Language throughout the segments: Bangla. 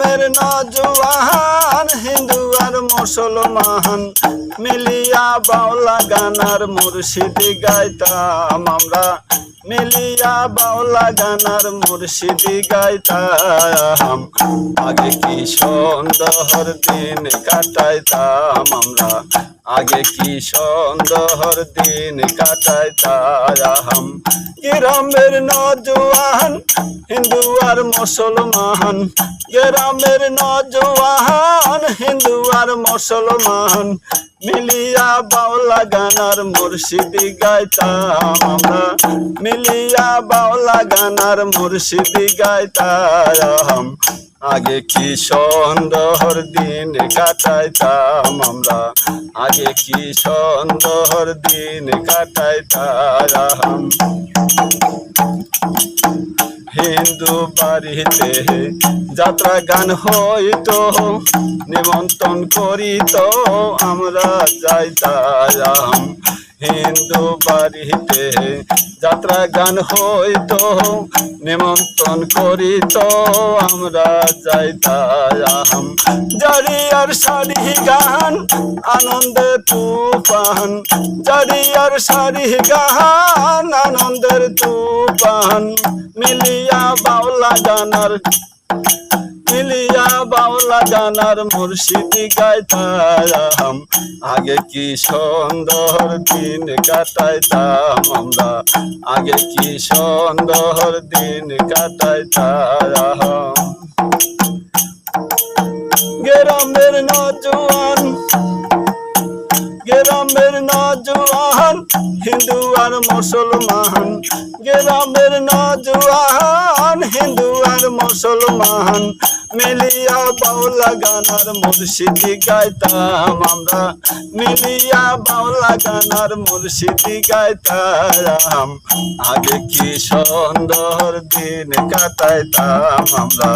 গ্রামের নজুয়ান হিন্দু আর মুসলমান, মিলিয়া বাউলা গানার মুর্শিদি গাইতাম আমরা। মিলিয়া বাউলা গানার মুর্শিদি গাইতাম। আগে কি সুন্দর দিন কাটাইতাম আমরা। আগে কি সুন্দর দিন কাটাইতাম গ্রামের নজওয়ান, হিন্দু আর মুসলমান। গ্রামের নজওয়ান, হিন্দু আর মুসলমান। মিলিয়া বাউলা গানার মুর্শিদি গাইতাম আমরা। মিলিয়া বাউলা গানার মুর্শিদি গাইতাম। আগে কি সুন্দর দিন কাটাইতাম আমরা? আগে কি সুন্দর দিন কাটাইতাম? হিন্দু বাড়িতে যাত্রা গান হইতো, নিমন্ত্রণ করিত, আমরা যাইতাম। হিন্দু বাড়িতে যাত্রা গান হইতো, নিমন্ত্রণ করিত, আমরা যাইতাম। জারিয়ার শাড়ি গান, আনন্দে তুফান। জারিয়ার শাড়ি গান আনন্দের তুফান। মিলিয়া বাউলা গানার বাউলা গানার মুর্শিদি গাইতাম আগে কি সুন্দর দিন কাটাইতাম আমরা? আগে কি সুন্দর দিন কাটাইতাম। গ্রামের নজওয়ান গ্রামের নজওয়ান, হিন্দু আর মুসলমান। গ্রামের নজওয়ান, হিন্দু আর মুসলমান। মিলিয়া বাউলা গানার মুর্শিদি গাইতাম আমরা। মিলিয়া বাউলা গানার মুর্শিদি গাইতাম। আগে কি সুন্দর দিন কাটাইতাম আমরা।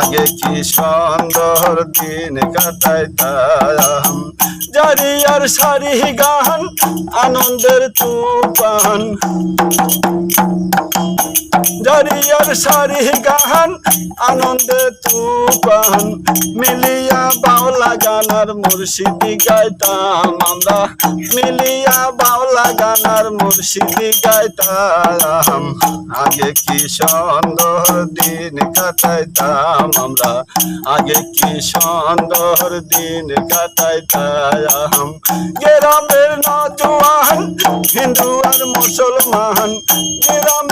আগে কি সুন্দর দিন কাটাইতাম। জারিয়ার সারি গান, আনন্দের তুফান। জারিয়ার সারি গান আনন্দে তুফান মিলিয়া বাউলা গানার মুর্শিদি গাইতাম আমরা। মিলিয়া বাউলা গানার মুর্শিদি গাইতাম। আগে কি সুন্দর দিন কাটাইতাম আমরা। আগে কি সুন্দর দিন কাটাইতাম। গ্রামের নজওয়ান, হিন্দু আর মুসলমান। আর